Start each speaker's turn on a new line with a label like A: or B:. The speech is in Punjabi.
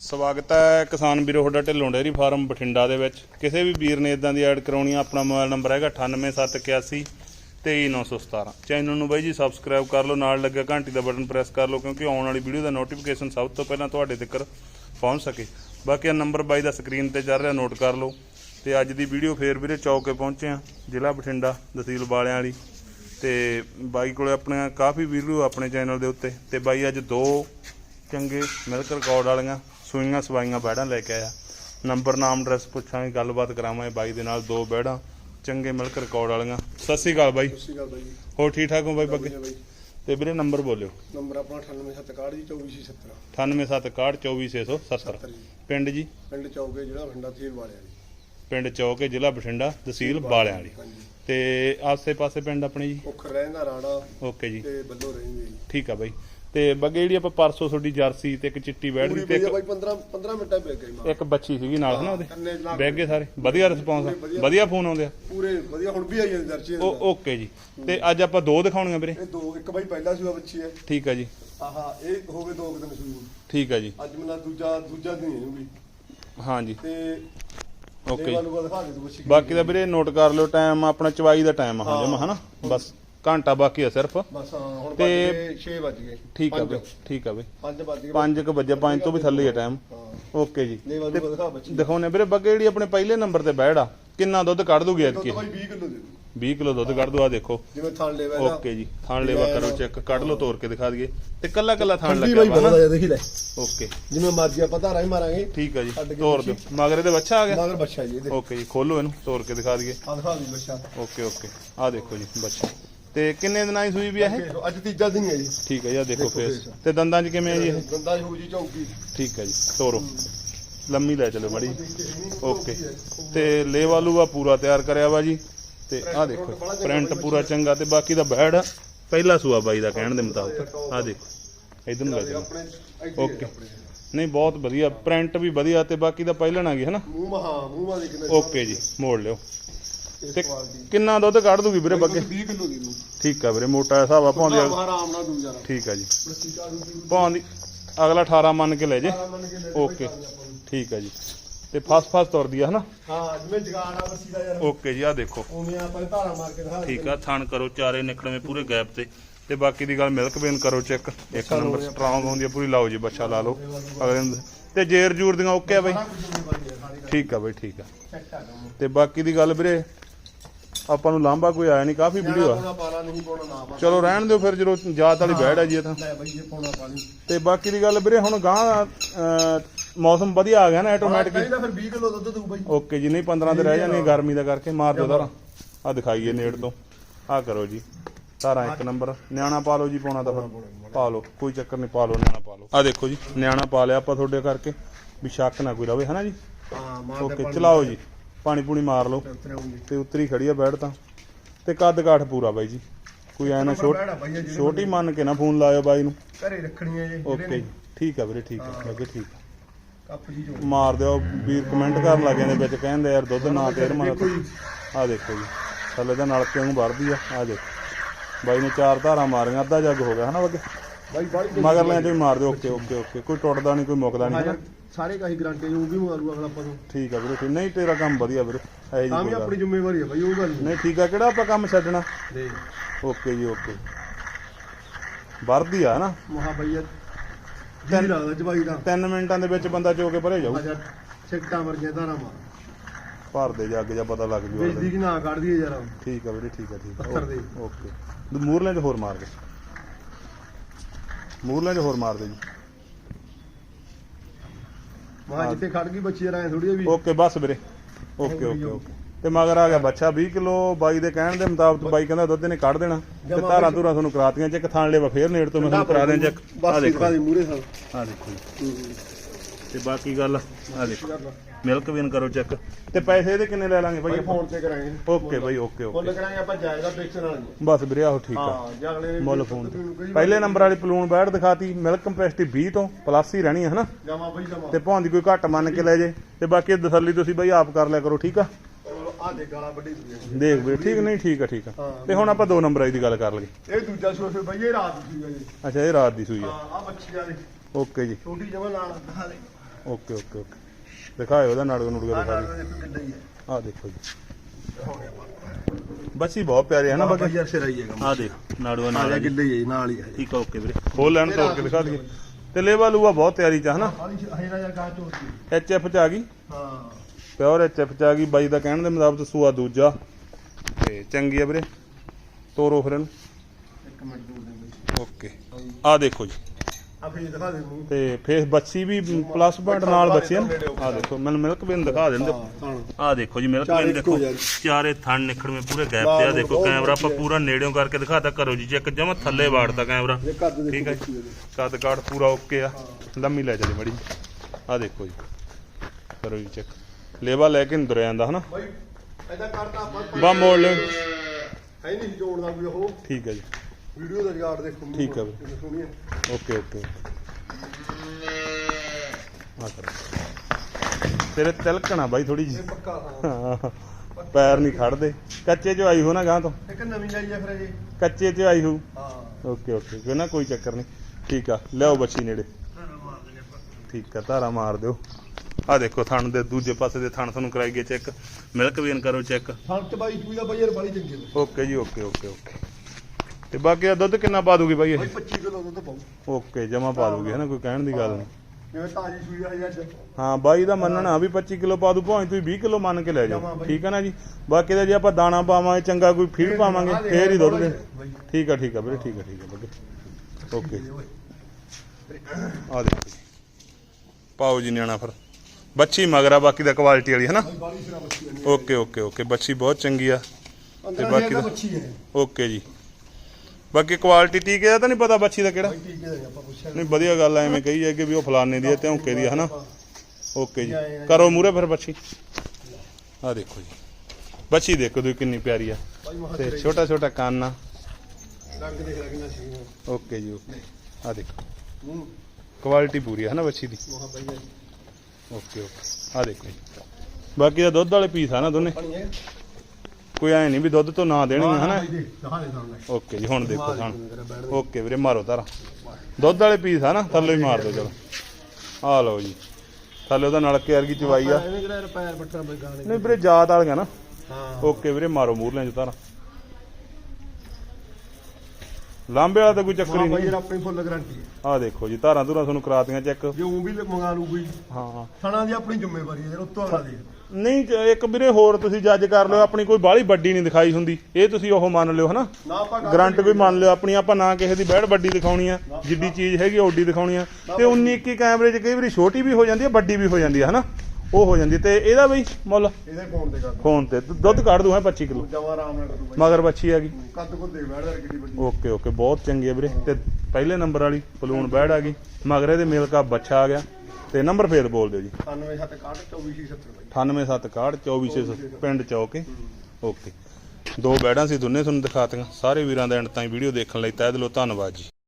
A: ਸਵਾਗਤ ਹੈ ਕਿਸਾਨ ਵੀਰੋ, ਤੁਹਾਡਾ ਢਿੱਲੋਂ ਡੇਅਰੀ ਫਾਰਮ ਬਠਿੰਡਾ ਦੇ ਵਿੱਚ। ਕਿਸੇ ਵੀ ਵੀਰ ਨੇ ਇਦਾਂ ਦੀ ਐਡ ਕਰਾਉਣੀ ਆ, ਆਪਣਾ ਮੋਬਾਈਲ ਨੰਬਰ ਹੈਗਾ 98781 23917 ਚੈਨਲ ਨੂੰ ਬਾਈ ਜੀ ਸਬਸਕ੍ਰਾਈਬ ਕਰ ਲਓ, ਨਾਲ ਲੱਗਿਆ ਘੰਟੀ ਦਾ ਬਟਨ ਪ੍ਰੈਸ ਕਰ ਲਓ, ਕਿਉਂਕਿ ਆਉਣ ਵਾਲੀ ਵੀਡੀਓ ਦਾ ਨੋਟੀਫਿਕੇਸ਼ਨ ਸਭ ਤੋਂ ਪਹਿਲਾਂ ਤੁਹਾਡੇ ਤੱਕ ਪਹੁੰਚ ਸਕੇ। ਬਾਕੀ ਆ ਨੰਬਰ ਬਾਈ ਦਾ ਸਕਰੀਨ ਤੇ ਚੱਲ ਰਿਹਾ ਨੋਟ ਕਰ ਲਓ। ਤੇ ਅੱਜ ਦੀ ਵੀਡੀਓ ਫੇਰ ਵੀਰੇ ਚੌਕੇ ਪਹੁੰਚੇ ਆ, ਜ਼ਿਲ੍ਹਾ ਬਠਿੰਡਾ, ਤਹਿਸੀਲ ਬਾਲਿਆਂ ਵਾਲੀ। ਤੇ ਬਾਈ ਕੋਲੇ ਆਪਣੇ ਕਾਫੀ ਵੀਡੀਓ ਆਪਣੇ ਚੈਨਲ ਦੇ ਉੱਤੇ। ਤੇ ਬਾਈ ਅੱਜ ਦੋ ਚੰਗੇ ਮਿਲਕ ਰਿਕਾਰਡ ਵਾਲੀਆਂ। ਸੂਈਆਂ ਸਵਾਈਆਂ ਬੈੜਾਂ ਲੈ ਕੇ ਆਇਆ। ਨੰਬਰ ਨਾਮ ਐਡਰੈਸ ਪੁੱਛਾਂਗੇ ਗੱਲਬਾਤ ਕਰਾਵਾਂਗੇ ਬਾਈ ਦੇ ਨਾਲ ਦੋ ਬੈੜਾਂ। ਚੰਗੇ ਮਿਲਕ ਰਿਕਾਰਡ ਵਾਲੀਆਂ। ਸਤਿ ਸ਼੍ਰੀ ਅਕਾਲ ਬਾਈ।
B: ਸਤਿ ਸ਼੍ਰੀ ਅਕਾਲ ਬਾਈ
A: ਹੋਰ ਠੀਕ ਠਾਕ ਹੋ ਬਾਈ ਬੱਗੇ? ਤੇ ਵੀਰੇ ਨੰਬਰ ਬੋਲਿਓ।
B: ਨੰਬਰ ਆਪਣਾ 98761 ਜੀ 2470
A: 9871242670
B: ਜੀ।
A: ਪਿੰਡ ਜੀ?
B: ਪਿੰਡ ਚੌਕੇ ਜਿਹੜਾ ਭੰਡਾ ਤੇਲ ਵਾਲਿਆ ਜੀ
A: ਪਿੰਡ ਚੌਕੇ ਜ਼ਿਲ੍ਹਾ ਬਠਿੰਡਾ ਤਹਿਸੀਲ ਬਾਲਿਆਂ ਵਾਲੀ। ਤੇ ਆਸੇ ਪਾਸੇ ਪਿੰਡ ਆਪਣੇ ਜੀ?
B: ਉਖਰ ਰਹਿੰਦਾ ਰਾਣਾ
A: ਓਕੇ ਜੀ।
B: ਤੇ ਬੱਲੋ ਰਹਿੰਦੇ ਜੀ।
A: ਠੀਕ ਆ ਬਾਈ। ਤੇ ਬੱਗੇ ਜਿਹੜੀ ਆਪਾਂ ਪਰਸੋਂ ਤੁਹਾਡੀ ਜਰਸੀ ਤੇ ਇੱਕ ਚਿੱਟੀ ਦੀ ਤੇ ਇੱਕ
B: ਬਾਈ 15 15 ਮਿੰਟਾਂ ਪੈ ਗਈ ਮਾਂ।
A: ਇੱਕ ਬੱਚੀ ਸੀਗੀ ਨਾਲ ਹਨਾ ਉਹਦੇ? ਬਹਿ ਗਏ ਸਾਰੇ। ਵਧੀਆ ਰਿਸਪੌਂਸ ਆ।
B: ਵਧੀਆ।
A: ਫੋਨ ਆਉਂਦੇ ਆ।
B: ਪੂਰੇ ਵਧੀਆ ਹੁਣ ਵੀ ਆਈ ਜਾਂਦੇ
A: ਉਹ ਓਕੇ ਜੀ। ਤੇ ਅੱਜ ਆਪਾਂ ਦੋ ਦਿਖਾਉਣੀਆਂ ਵੀਰੇ।
B: ਇਹ ਦੋ ਇੱਕ ਬਾਈ ਪਹਿਲਾ ਸੂਆ ਬੱਚੀ ਹੈ
A: ਠੀਕ ਆ ਜੀ।
B: ਆਹਾ ਇਹ ਹੋ ਗਏ ਦੋ ਦਿਨ ਨੂੰ।
A: ਠੀਕ ਆ ਜੀ।
B: ਅੱਜ ਮੈਨੂੰ ਦੂਜਾ ਦੂਜਾ ਦਿਨ ਹੈ ਵੀ।
A: ਹਾਂ ਜੀ।
B: ਤੇ
A: ਓਕੇ ਬਾਕੀ ਦਾ ਵੀਰੇ ਨੋਟ ਕਰ ਲਿਓ ਟਾਈਮ ਆਪਣਾ ਚਵਾਈ ਦਾ ਟਾਈਮ ਆ ਹਾਂ ਜਮਾ ਹਨਾ ਬਸ। ਘੰਟਾ ਬਾਕੀ ਆ ਸਿਰਫ।
B: ਬਸ ਹਾਂ, ਹੁਣ
A: ਤੇ-
B: ਵੱਜ ਗਏ 6 ਵੱਜ ਗਏ।
A: ਠੀਕ ਆ। ਬਈ ਠੀਕ ਆ ਬਈ।
B: 5 ਵੱਜ ਗਏ।
A: 5 ਕੁ ਵਜੇ 5 ਤੋਂ ਵੀ ਥੱਲੇ ਆ ਟਾਈਮ ਓਕੇ ਜੀ।
B: ਲੈ ਵਾਲੂ ਦਿਖਾ ਬੱਚੀ।
A: ਦਿਖਾਉਣੇ ਵੀਰੇ ਬੱਗੇ ਜਿਹੜੀ ਆਪਣੇ ਪਹਿਲੇ ਨੰਬਰ ਤੇ ਬੈੜ ਆ ਕਿੰਨਾ ਦੁੱਧ ਕੱਢ ਦੂਗੀ
B: ਦੁੱਧ
A: ਐਤਕੀ?
B: ਬਾਈ 20 ਕਿਲੋ ਦੇ ਦੂ
A: 20 ਕਿਲੋ ਦੁੱਧ ਕੱਢ ਦੂ ਆ ਦੇਖੋ।
B: ਜਿਵੇਂ ਥਾਣ ਲੈਵਾ ਇਹਦਾ
A: ਓਕੇ ਜੀ ਥਾਣ ਲੈਵਾ ਕਰੋ ਚੈੱਕ ਕੱਢ ਲਓ ਤੋੜ ਕੇ ਦਿਖਾ ਦਈਏ। ਤੇ ਕੱਲਾ ਕੱਲਾ ਥਾਣ
B: ਠੰਡੀ
A: ਲੱਗਿਆ
B: ਬਾਈ
A: ਵਾ
B: ਬਹੁਤ
A: ਨਾ
B: ਆ ਦੇਖੀ ਲੈ।
A: ਓਕੇ।
B: ਜਿਵੇਂ ਮਰਜ਼ੀ ਆਪਾਂ ਧਾਰਾ ਹੀ ਮਾਰਾਂਗੇ।
A: ਠੀਕ ਆ ਜੀ
B: ਛੱਡ ਕੇ
A: ਤੋੜ ਦਿਓ। ਮਗਰੇ ਦੇ ਬੱਚਾ ਆ ਗਿਆ?
B: ਮਗਰ ਬੱਚਾ ਜੀ ਇਹਦੇ।
A: ਓਕੇ ਜੀ ਖੋਲੋ ਇਹਨੂੰ ਤੋੜ ਕੇ ਦਿਖਾ ਦਈਏ।
B: ਆ ਦਿਖਾ ਦੀ ਬੱਚਾ।
A: Okay okay. ਆ ਦੇਖੋ ਜੀ ਬੱਚਾ। ਤੇ ਕਿੰਨੇ ਦਿਨਾਂ ਦੀ ਸੂਈ ਵੀ ਇਹ?
B: ਅੱਜ ਤੀਜਾ ਦਿਨ ਹੈ ਜੀ।
A: ਠੀਕ ਹੈ ਜੀ ਆ ਦੇਖੋ ਫੇਸ। ਤੇ ਦੰਦਾਂ 'ਚ ਕਿਵੇਂ ਆ ਜੀ ਇਹ?
B: ਗੰਦਾ ਹੋ ਜੀ ਚੌਂਕੀ।
A: ਠੀਕ ਹੈ ਜੀ ਤੋਰੋ। ਲੰਮੀ ਲੈ ਚਲੋ ਮੜੀ ਓਕੇ। ਤੇ ਲੇਵਾਲੂਆ ਪੂਰਾ ਤਿਆਰ ਕਰਿਆ ਵਾ ਜੀ। ਤੇ ਆ ਦੇਖੋ ਪ੍ਰਿੰਟ ਪੂਰਾ ਚੰਗਾ ਤੇ ਬਾਕੀ ਦਾ ਬੈੜ ਪਹਿਲਾ ਸੂਆ ਬਾਈ ਦਾ ਕਹਿਣ ਦੇ ਮੁਤਾਬਕ। ਆ ਦੇਖੋ ਇਧਰ ਨੂੰ ਲੈ ਓਕੇ।
B: ਓਕੇ
A: ਨਹੀਂ ਬਹੁਤ ਵਧੀਆ ਪ੍ਰਿੰਟ ਵੀ ਵਧੀਆ ਤੇ ਬਾਕੀ ਦਾ ਪਹਿਲਣ ਆ ਗਈ ਹੈ ਨਾ?
B: ਮੂੰਹ ਮਹਾ ਮੂੰਹ ਮਾ ਦੇਖਣਾ
A: ਓਕੇ ਜੀ ਮੋੜ ਲਿਓ। ਤੇ ਕਿੰਨਾ ਦੁੱਧ ਕੱਢ ਦੂਗੀ ਵੀਰੇ ਬੱਗੇ?
B: 20 ਕਿਲੋ ਦੀ ਦੂ
A: ਠੀਕ ਆ ਵੀਰੇ ਮੋਟਾ ਹਿਸਾਬ ਆ ਪਾਉਂਦੀ ਆ
B: ਆਰਾਮ ਨਾਲ ਦੂ ਜਰਾ।
A: ਠੀਕ ਆ ਜੀ।
B: ਬੱਚੀ ਕਾ ਦੂ
A: ਪਾਉਂਦੀ ਅਗਲਾ 18 ਮੰਨ ਕੇ ਲੈ ਜੇ। ਓਕੇ। ਠੀਕ ਆ ਜੀ। ਤੇ ਫਸ ਫਸ ਤੁਰਦੀ ਆ ਹਨਾ?
B: ਹਾਂ ਜਿਵੇਂ ਜਗਾੜਾ ਬੱਚੀ ਦਾ ਯਾਰ।
A: ਓਕੇ ਜੀ ਆ ਦੇਖੋ।
B: ਉਵੇਂ ਆਪਾਂ ਧਾਰਾ ਮਾਰ ਕੇ ਦਿਖਾ
A: ਠੀਕ ਆ ਥਣ ਕਰੋ ਚਾਰੇ ਨਿਕਲਵੇਂ ਪੂਰੇ ਗੈਪ ਤੇ। ਤੇ ਬਾਕੀ ਦੀ ਗੱਲ ਮਿਲਕ ਵੇਨ ਕਰੋ ਚੈੱਕ। ਇੱਕ ਨੰਬਰ ਸਟਰੋਂਗ ਹੁੰਦੀ ਆ ਪੂਰੀ ਲਾਓ ਜੀ ਬੱਚਾ ਲਾ ਲਓ। ਅਗਲੇ ਨੂੰ ਤੇ ਜੇਰ ਜੂਰ ਦੀਆਂ ਓਕੇ ਆ ਬਾਈ। ਠੀਕ ਆ ਬਾਈ ਠੀਕ ਆ। ਤੇ ਬਾਕੀ ਦੀ ਗੱਲ ਵੀਰੇ ਆਪਾਂ ਨੂੰ ਲਾਂਬਾ ਕੋਈ ਆਇਆ ਨਹੀਂ ਕਾਫੀ ਵੀਡੀਓ ਆ।
B: ਨਹੀਂ ਪਾਉਣਾ ਨਾ
A: ਚਲੋ ਰਹਿਣ ਦਿਓ ਫਿਰ ਜਦੋਂ ਜਾਤ ਵਾਲੀ ਬੈੜ ਆ ਜੀ ਇਹ ਤਾਂ।
B: ਲੈ ਬਈ ਇਹ ਪਾਉਣਾ ਪਾਣੀ
A: ਤੇ ਬਾਕੀ ਦੀ ਗੱਲ ਵੀਰੇ ਹੁਣ ਗਾਂ ਮੌਸਮ ਵਧੀਆ ਆ ਗਿਆ ਨਾ ਆਟੋਮੈਟਿਕ
B: ਕਹਿੰਦਾ ਫਿਰ 20 ਕਿਲੋ ਦੁੱਧ ਦੂ ਬਾਈ।
A: ਓਕੇ ਜੀ ਨਹੀਂ 15 ਦੇ ਰਹਿ ਜਾਣੇ ਗਰਮੀ ਦਾ ਕਰਕੇ ਮਾਰ ਦਿਓ ਧਾਰਾਂ। ਆ ਦਿਖਾਈਏ ਨੇੜ ਤੋਂ। ਆ ਕਰੋ ਜੀ ਧਾਰਾਂ ਇੱਕ ਨੰਬਰ ਨਿਆਣਾ ਪਾ ਲਓ ਜੀ ਪਾਉਣਾ ਤਾਂ ਫਿਰ। ਪਾ ਲਓ ਕੋਈ ਚੱਕਰ ਨਹੀਂ ਪਾ ਲਓ ਨਿਆਣਾ ਪਾ ਲਓ। ਆ ਦੇਖੋ ਜੀ ਨਿਆਣਾ ਪਾ ਲਿਆ ਆਪਾਂ ਤੁਹਾਡੇ ਕਰਕੇ ਵੀ ਸ਼ੱਕ ਨਾ ਕੋਈ ਰਵੇ ਹਨਾ ਜੀ?
B: ਹਾਂ ਮਾਰ
A: ਓਕੇ ਚਲਾਓ ਜੀ। ਪਾਣੀ ਪੂਣੀ ਮਾਰ ਲਓ ਤੇ ਉੱਤਰੀ ਖੜੀ ਆ ਬੈਠ ਤਾਂ। ਤੇ ਕੱਦ ਕਾਠ ਪੂਰਾ ਬਾਈ ਜੀ। ਕੋਈ ਐ ਨਾ ਛੋਟ ਛੋਟੀ ਮੰਨ ਕੇ ਨਾ ਫੋਨ ਲਾਇਓ ਬਾਈ ਨੂੰ।
B: ਘਰੇ ਰੱਖਣੀਆਂ ਜੇ
A: ਓਕੇ ਜੀ। ਠੀਕ ਆ ਵੀਰੇ ਠੀਕ ਆ। ਅੱਗੇ ਠੀਕ ਆ। ਮਾਰ ਦਿਓ ਵੀਰ ਕਮੈਂਟ ਕਰਨ ਲੱਗ ਜਾਂਦੇ ਵਿੱਚ ਕਹਿੰਦੇ ਯਾਰ ਦੁੱਧ ਨਾ ਤੇਰ ਮਾਰ ਆ ਦੇਖੋ ਜੀ। ਥੱਲੇ ਦਾ ਨਲਕੇ ਨੂੰ ਭਰਦੀ ਆ। ਆ ਦੇਖੋ। ਬਾਈ ਨੇ ਚਾਰ ਧਾਰਾਂ ਮਾਰੀਆਂ ਅੱਧਾ ਜੱਗ ਹੋ ਗਿਆ ਹਨਾ ਬੱਗੇ
B: ਬਾਈ ਬਾਈ
A: ਮਗਰ ਲੈ ਵੀ ਮਾਰ ਦਿਓ ਓਕੇ ਓਕੇ ਓਕੇ। ਕੋਈ ਟੁੱਟਦਾ ਨਹੀਂ ਕੋਈ ਮੁੱਕਦਾ ਨਹੀਂ। ਹਨਾ
B: ਸਾਰੇ ਕਾਹੀ ਗਰੰਟੀ ਉਹ ਵੀ ਮਾਰੂ ਅਗਲਾ ਆਪਾਂ ਨੂੰ।
A: ਠੀਕ ਆ ਵੀਰੇ ਠੀਕ। ਨਹੀਂ ਤੇਰਾ ਕੰਮ ਵਧੀਆ ਵੀਰੇ ਐ ਜੀ
B: ਤਾਂ ਵੀ
A: ਕੋਈ ਗੱਲ
B: ਆਪਣੀ ਜ਼ਿੰਮੇਵਾਰੀ ਹੈ ਬਾਈ ਉਹ ਗੱਲ
A: ਨਹੀਂ। ਨਹੀਂ ਠੀਕ ਆ ਕਿਹੜਾ ਆਪਾਂ ਕੰਮ ਛੱਡਣਾ?
B: ਦੇ।
A: ਓਕੇ ਜੀ ਓਕੇ। ਵਰਦੀ ਆ ਨਾ
B: ਮਹਾ ਬਾਈ ਜੀ ਲੱਗਦਾ ਜਵਾਈ ਦਾ।
A: 3 ਮਿੰਟਾਂ ਦੇ ਵਿੱਚ ਬੰਦਾ ਚੋ ਕੇ ਭਰੇ ਜਾਊ।
B: ਆਜਾ ਸਿੱਟਾਂ ਵਰਗੀਆਂ ਧਾਰਾਂ ਮਾਰ।
A: ਭਰ ਦੇ ਜੱਗ ਜਾਂ ਪਤਾ ਲੱਗ ਜੂ
B: ਵੇਚਦੀ ਕਿ ਨਾ ਕੱਢਦੀ ਯਾਰ।
A: ਠੀਕ ਆ ਵੀਰੇ ਠੀਕ ਆ ਠੀਕ ਆ।
B: ਪੱਥਰ ਦੇ।
A: ਓਕੇ। ਮੂਰਲੇ 'ਚ ਹੋਰ ਮਾਰ ਦੇ। ਮੂਰਲੇ 'ਚ ਹੋਰ ਮਾਰ ਦੇ ਜੀ
B: ਮਹਾ ਜਿੱਥੇ ਖੜ ਗਈ ਬੱਚੀ ਐ ਥੋੜੀ ਵੀ।
A: ਓਕੇ ਬਸ ਵੀਰੇ। Okay okay okay. ਤੇ ਮਗਰ ਆ ਗਿਆ ਬੱਚਾ 20 ਕਿਲੋ ਬਾਈ ਦੇ ਕਹਿਣ ਦੇ ਮੁਤਾਬਕ ਬਾਈ ਕਹਿੰਦਾ ਦੁੱਧ ਨੇ ਕੱਢ ਦੇਣਾ। ਤੇ ਧਾਰਾਂ ਧੂਰਾਂ ਤੁਹਾਨੂੰ ਕਰਾਤੀਆਂ ਚੈੱਕ ਥਾਣ ਲੈਵਾ ਫੇਰ ਨੇੜ ਤੋਂ ਮੈਂ ਤੁਹਾਨੂੰ ਕਰਾ ਦਿਆਂ ਚੈੱਕ ਆ ਦੇਖੋ। ਆ। ਤੇ ਬਾਕੀ ਗੱਲ ਆ ਦੇਖੋ। ਮਿਲਕ ਵੀਨ ਕਰੋ ਚੈੱਕ। ਤੇ ਪੈਸੇ ਇਹਦੇ ਕਿੰਨੇ ਲੈ ਲਾਂਗੇ
B: ਬਾਈ ਫੋਨ ਤੇ ਕਰਾਂਗੇ।
A: Okay bye okay okay.
B: Full ਕਰਾਂਗੇ ਆਪਾਂ ਜਾਇਜ਼ਾ ਵੇਚਣ ਵਾਲੀ
A: ਬਸ ਵੀਰੇ ਆਹੋ ਠੀਕ ਆ।
B: ਹਾਂ ਜੇ ਅਗਲੇ ਨੇ
A: ਮੁੱਲ ਫੋਨ ਤੇ। ਪਹਿਲੇ ਨੰਬਰ ਵਾਲੀ ਪਲੂਨ ਬੈੜ ਦਿਖਾਤੀ ਮਿਲਕ ਕੰਪੈਸਿਟੀ 20 ਤੋਂ ਪਲੱਸ ਹੀ ਰਹਿਣੀ ਹੈ ਹਨਾ?
B: ਜਾਵਾਂ ਬਾਈ ਜਾਵਾਂ
A: ਤੇ ਭਾਂ ਦੀ ਕੋਈ ਘੱਟ ਮੰਨ ਕੇ ਲੈ ਜੇ। ਤੇ ਬਾਕੀ ਇਹ ਤਸੱਲੀ ਤੁਸੀਂ ਬਾਈ ਆਪ ਕਰ ਲਿਆ ਕਰੋ ਠੀਕ ਆ?
B: ਆ ਦੇ ਗਾਲਾਂ ਵੱਡੀ ਦੂਜੀ
A: ਦੇਖ ਵੀ ਠੀਕ ਨਹੀਂ ਠੀਕ ਆ ਠੀਕ ਆ।
B: ਹਾਂ।
A: ਤੇ ਹੁਣ ਆਪਾਂ ਦੋ ਨੰਬਰ ਆਈ ਦੀ ਗੱਲ ਕਰ ਲਈਏ।
B: ਇਹ ਦੂਜਾ ਸੂਆ ਫਿਰ ਬਾਈ ਇਹ ਰਾਤ ਦੀ ਸੂਈ ਆ ਜੀ।
A: ਅੱਛਾ ਇਹ ਰਾਤ ਦੀ ਸੂਈ ਆ।
B: ਹਾਂ ਆ ਬੱਚੀ ਆ ਦੇ
A: ਓਕੇ ਜੀ।
B: ਛੋਟੀ ਜਮਾ ਨਾਲ ਦਿਖਾ ਦੇ
A: ਓਕੇ ਓਕੇ ਓਕੇ। ਦਿਖਾਇਓ ਉਹਦਾ ਨਾੜੂ ਨੂੜੂ ਦਿਖਾ ਦਿਓ। ਆ ਦੇਖੋ ਜੀ। ਬੱਚੀ ਬਹੁਤ ਪਿਆਰੀ ਹੈ ਨਾ ਬਾਕੀ
B: ਯਾਰ ਸਿਰਾ ਹੈਗਾ
A: ਆ ਦੇਖ ਨਾੜੂਆ
B: ਆ
A: ਨਾਲ ਆ।
B: ਕਿੱਡਾ ਹੀ ਨਾਲ ਹੀ
A: ਠੀਕ ਆ ਓਕੇ ਵੀਰੇ। ਖੋਲ ਲੈਣ ਤੋੜ ਕੇ ਦਿਖਾ ਦਈਏ। ਤੇ ਲੇਵਾ ਲੂਆ ਬਹੁਤ ਤਿਆਰੀ ਚ ਹਨਾ? ਐਚ ਐਫ ਚ ਆ ਗਈ?
B: ਹਾਂ।
A: ਪਿਓਰ ਐਚ ਐਫ ਚ ਆ ਗਈ। ਬਾਈ ਦਾ ਕਹਿਣ ਦੇ ਮੁਤਾਬਕ ਸੂਆ ਦੂਜਾ। ਤੇ ਚੰਗੀ ਆ ਵੀਰੇ। ਤੋਰੋ ਫਿਰ ਇਹਨੂੰ।
B: ਇੱਕ ਮਿੰਟ ਦੂਰ ਦੇ
A: ਓਕੇ। ਆ ਦੇਖੋ ਜੀ।
B: ਆ ਫੇਰ ਦਿਖਾ ਦੇ ਮੂੰਹ।
A: ਤੇ ਫੇਸ ਬੱਚੀ ਵੀ ਪਲੱਸ ਪੁਆਇੰਟ ਨਾਲ ਬੱਚੀ ਹੈ ਆ ਦੇਖੋ ਮੈਨੂੰ ਮਿਲਕ ਬਿਨ ਦਿਖਾ ਦਿੰਦੇ ਆ ਦੇਖੋ ਜੀ ਮਿਲਕ ਬਿਨ ਦੇਖੋ। ਚਾਰੇ ਥਣ ਨਿਖੜਵੇਂ ਪੂਰੇ ਗੈਪ ਤੇ ਆ ਦੇਖੋ ਕੈਮਰਾ ਆਪਾਂ। ਪੂਰਾ ਨੇੜਿਓਂ ਕਰਕੇ ਦਿਖਾਤਾ ਕਰੋ ਜੀ ਚੈੱਕ ਜਮਾ ਥੱਲੇ ਵਾੜਤਾ ਕੈਮਰਾ ਠੀਕ ਹੈ। ਕੱਦ ਕਾਠ ਪੂਰਾ ਓਕੇ ਆ। ਲੰਮੀ ਲੈ ਚਲੀ ਮੜੀ ਆ ਦੇਖੋ ਜੀ। ਕਰੋ ਜੀ ਚੈੱਕ ਲੇਵਾ ਲੈ ਕੇ ਅੰਦਰ ਜਾਂਦਾ ਹਨਾ?
B: ਬਾਈ ਐਦਾਂ ਕਰਤਾ ਆਪਾਂ।
A: ਬਾ ਮੋੜ ਲਿਓ।
B: ਹੈ ਨਹੀਂ ਜੋੜਦਾ ਕੋਈ ਉਹ।
A: ਠੀਕ ਹੈ ਜੀ।
B: ਵੀਡੀਓ ਦਾ ਰਿਕਾਰਡ ਦੇਖੋ
A: ਠੀਕ ਆ
B: ਸੋਹਣੀ ਹੈ
A: ਓਕੇ ਓਕੇ। ਆ ਕਰੋ। ਤੇਰੇ ਤਿਲਕਣਾ ਬਾਈ ਥੋੜੀ ਜੀ
B: ਇਹ ਪੱਕਾ ਹਾਂ
A: ਹਾਂ ਪੈਰ ਨਹੀਂ ਖੜਦੇ। ਕੱਚੇ ਚ ਆਈ ਹੋ ਨਾ ਗਾਂ ਤੋਂ।
B: ਇੱਕ ਨਵੀਂ ਆਈ ਹੈ ਫਿਰ ਇਹ।
A: ਕੱਚੇ ਚ ਆਈ ਹੋ।
B: ਹਾਂ।
A: Okay okay. ਕੋਈ ਨਾ ਕੋਈ ਚੱਕਰ ਨਹੀਂ। ਠੀਕ ਆ ਲਿਆਓ ਬੱਚੀ ਨੇੜੇ। ਠੀਕ ਆ ਧਾਰਾ ਮਾਰ ਦਿਓ। ਆ ਦੇਖੋ ਥਣ ਦੇ ਦੂਜੇ ਪਾਸੇ ਦੇ ਥਣ ਤੁਹਾਨੂੰ ਕਰਾਈਏ ਚੈੱਕ। ਮਿਲਕ ਵੀਨ ਕਰੋ ਚੈੱਕ।
B: ਸੰਤ ਬਾਈ ਚੂਈ ਦਾ ਬਾਈ ਯਾਰ ਬੜੀ ਚੰਗੀ
A: ਓਕੇ ਜੀ ਓਕੇ ਓਕੇ ਓਕੇ। ਤੇ ਬਾਕੀ ਦਾ ਦੁੱਧ ਕਿੰਨਾ ਪਾ ਦੂਗੀ ਬਾਈ
B: ਬਾਈ
A: ਇਹ
B: 25 ਕਿਲੋ ਦੁੱਧ ਪਾਉ
A: ਓਕੇ ਜਮਾ ਪਾ ਦੂਗੀ ਹੈ ਨਾ ਕੋਈ ਕਹਿਣ ਦੀ ਗੱਲ ਨਹੀਂ।
B: ਜਿਵੇਂ ਤਾਜੀ ਸੂਈ ਆ ਅੱਜ।
A: ਹਾਂ ਬਾਈ ਦਾ ਮੰਨਣਾ ਵੀ 25 ਕਿਲੋ ਪਾ ਦੂ ਭਾਵੇਂ ਤੁਸੀਂ 20 ਕਿਲੋ ਮੰਨ ਕੇ ਲੈ ਜਾਓ।
B: ਬਾਈ।
A: ਠੀਕ ਹੈ ਨਾ ਜੀ? ਬਾਕੀ ਦਾ ਜੇ ਆਪਾਂ ਦਾਣਾ ਪਾਵਾਂਗੇ ਚੰਗਾ ਕੋਈ ਫੀਡ ਪਾਵਾਂਗੇ ਫੇਰ ਹੀ ਦੁੱਧ ਦੇ।
B: ਬਾਈ।
A: ਠੀਕ ਆ ਠੀਕ ਆ ਵੀਰੇ ਠੀਕ ਆ ਠੀਕ ਆ ਬੱਗੇ ਓਕੇ। ਆ ਦੇਖੋ ਪਾਓ ਜੀ ਨਿਆਣਾ ਫਿਰ। ਬੱਚੀ ਮਗਰਾ ਬਾਕੀ ਦਾ ਕੁਆਲਿਟੀ ਵਾਲੀ ਹੈ ਨਾ?
B: ਬਾਈ
A: ਓਕੇ ਓਕੇ ਓਕੇ ਬੱਚੀ ਬਹੁਤ ਚੰਗੀ ਆ।
B: ਅੰਦਰ
A: ਬਾਕੀ ਦਾ- ਓਕੇ ਜੀ। ਬਾਕੀ ਕੁਆਲਿਟੀ ਟੀਕੇ ਦਾ ਤਾਂ ਨਹੀਂ ਪਤਾ ਬੱਚੀ ਦਾ ਕਿਹੜਾ।
B: ਬਾਈ ਠੀਕ ਹੈ ਆਪਾਂ ਪੁੱਛਿਆ
A: ਨਹੀਂ ਵਧੀਆ ਗੱਲ ਆ ਐਵੇਂ ਕਹੀ ਹੈ ਕਿ ਵੀ ਉਹ ਫਲਾਣੇ ਦੀ ਹੈ ਧੌਂਕੇ ਦੀ ਹੈ ਹਨਾ? ਓਕੇ ਜੀ। ਕਰੋ ਮੂਰੇ ਫਿਰ ਬੱਚੀ। ਆ ਦੇਖੋ ਜੀ। ਬੱਚੀ ਦੇਖੋ ਤੁਸੀਂ ਕਿੰਨੀ ਪਿਆਰੀ ਆ।
B: ਮਹਾ
A: ਤੇ ਛੋਟਾ ਛੋਟਾ ਕੰਨ ਆ।
B: ਰੰਗ ਦੇਖ ਲੈ ਕਿੰਨਾ ਸੀ
A: ਓਕੇ ਜੀ ਓਕੇ। ਆ ਦੇਖੋ।
B: ਮੂੰਹ
A: ਕੁਆਲਿਟੀ ਪੂਰੀ ਹੈ ਨਾ ਬੱਚੀ ਦੀ?
B: ਮਹਾ
A: ਓਕੇ ਓਕੇ। ਆ ਦੇਖੋ ਜੀ। ਬਾਕੀ ਦਾ ਦੁੱਧ ਵਾਲੇ ਪੀਸ ਆ ਨਾ ਦੋਨੇ।
B: ਹੈ
A: ਕੋਈ ਐ ਨਹੀਂ ਵੀ ਦੁੱਧ ਤੋਂ ਨਾ ਦੇਣਗੇ ਹਨਾ? ਓਕੇ ਜੀ ਹੁਣ ਦੇਖੋ
B: ਮੇਰਾ ਬੈਠ
A: ਓਕੇ ਵੀਰੇ ਮਾਰੋ ਤਾਰਾ ਦੁੱਧ ਵਾਲੇ ਪੀਸ ਆ ਨਾ ਥੱਲੇ ਹੀ ਮਾਰ ਦਿਓ ਚਲੋ। ਆ ਲਓ ਜੀ। ਥੱਲੇ ਉਹਦਾ ਨਲਕੇ ਵਰਗੀ ਚਵਾਈ ਆ। ਨਹੀਂ ਵੀਰੇ ਜਾਤ ਵਾਲੀਆਂ ਨਾ।
B: ਹਾਂ।
A: ਓਕੇ ਵੀਰੇ ਮਾਰੋ ਮੂਰਲੇ ਚ ਤਾਰਾ ਲਾਂਬੇ ਵਾਲਾ ਤਾਂ ਕੋਈ ਚੱਕਰ
B: ਹਾਂ
A: ਹੀ
B: ਬਾਈ ਯਾਰ ਆਪਣੀ ਫੁੱਲ ਗਾਰੰਟੀ ਹੈ।
A: ਆ ਦੇਖੋ ਜੀ ਧਾਰਾਂ ਧੁਰਾਂ ਤੁਹਾਨੂੰ ਕਰਾਤੀਆਂ ਚੈੱਕ
B: ਜੇ ਉਹ ਵੀ ਮੰਗਾ ਲੂ ਕੋਈ।
A: ਹਾਂ
B: ਥਣਾ ਦੀ ਆਪਣੀ ਜ਼ਿੰਮੇਵਾਰੀ ਹੈ ਯਾਰ ਉੱਤੋਂ ਅਗਲਾ ਦੇ
A: ਨਹੀਂ ਇੱਕ ਵੀਰੇ ਹੋਰ ਤੁਸੀਂ ਜੱਜ ਕਰ ਲਿਓ ਆਪਣੀ ਕੋਈ ਬਾਹਲੀ ਵੱਡੀ ਨਹੀਂ ਦਿਖਾਈ ਹੁੰਦੀ। ਇਹ ਤੁਸੀਂ ਉਹ ਮੰਨ ਲਿਓ ਹਨਾ?
B: ਨਾ ਆਪਾਂ ਗੱਲ
A: ਗਰੰਟ ਵੀ ਮੰਨ ਲਿਓ ਆਪਣੀ ਆਪਾਂ ਨਾ ਕਿਸੇ ਦੀ ਬੈੜ ਵੱਡੀ ਦਿਖਾਉਣੀ ਆ ਜਿੱਡੀ ਚੀਜ਼ ਹੈਗੀ ਆ ਓਡੀ ਦਿਖਾਉਣੀ ਆ। ਤੇ 19 21 ਕੈਮਰੇ 'ਚ ਕਈ ਵਾਰੀ ਛੋਟੀ ਵੀ ਹੋ ਜਾਂਦੀ ਆ ਵੱਡੀ ਵੀ ਹੋ ਜਾਂਦੀ ਆ ਹਨਾ? ਉਹ ਹੋ ਜਾਂਦੀ ਤੇ ਇਹਦਾ ਬਈ ਮੁੱਲ?
B: ਇਹਦੇ ਫੋਨ ਤੇ ਕਰ
A: ਫੋਨ ਤੇ? ਦੁ- ਦੁੱਧ ਕੱਢ ਦੂੰ ਹੈ 25 ਕਿਲੋ।
B: ਜਮਾ ਆਰਾਮ ਨਾਲ ਕਰੂ ਬਾਈ।
A: ਮਗਰ ਬੱਚੀ ਹੈਗੀ
B: ਕੱਦ ਕੋ ਦੇ ਬੈਠ ਯਾਰ ਕਿੱਡੀ ਵੱਡੀ
A: ਓਕੇ ਓਕੇ ਬਹੁਤ ਚੰਗੀ ਹੈ ਵੀਰੇ। ਤੇ ਪਹਿਲੇ ਨੰਬਰ ਵਾਲੀ ਬਲੂਨ ਬੈੜ ਆ ਗਈ। ਮਗਰ ਇਹਦੇ ਮੇਲ ਕਾ ਬੱਚਾ ਆ ਗਿਆ। ਤੇ ਨੰਬਰ ਫੇਰ ਬੋਲ ਦਿਓ ਜੀ।
B: 9761 ਬਾਈ।
A: 9861 ਪਿੰਡ ਚੌਕੇ ਓਕੇ। ਦੋ ਬੈੜਾਂ ਸੀ ਦੋਨੇ ਤੁਹਾਨੂੰ ਦਿਖਾਤੀਆਂ ਸਾਰੇ ਵੀਰਾਂ ਦਾ ਐਂਡ ਤਾਈਂ ਵੀਡੀਓ ਦੇਖਣ ਲਈ ਤਹਿ ਦਿਲੋਂ ਧੰਨਵਾਦ ਜੀ।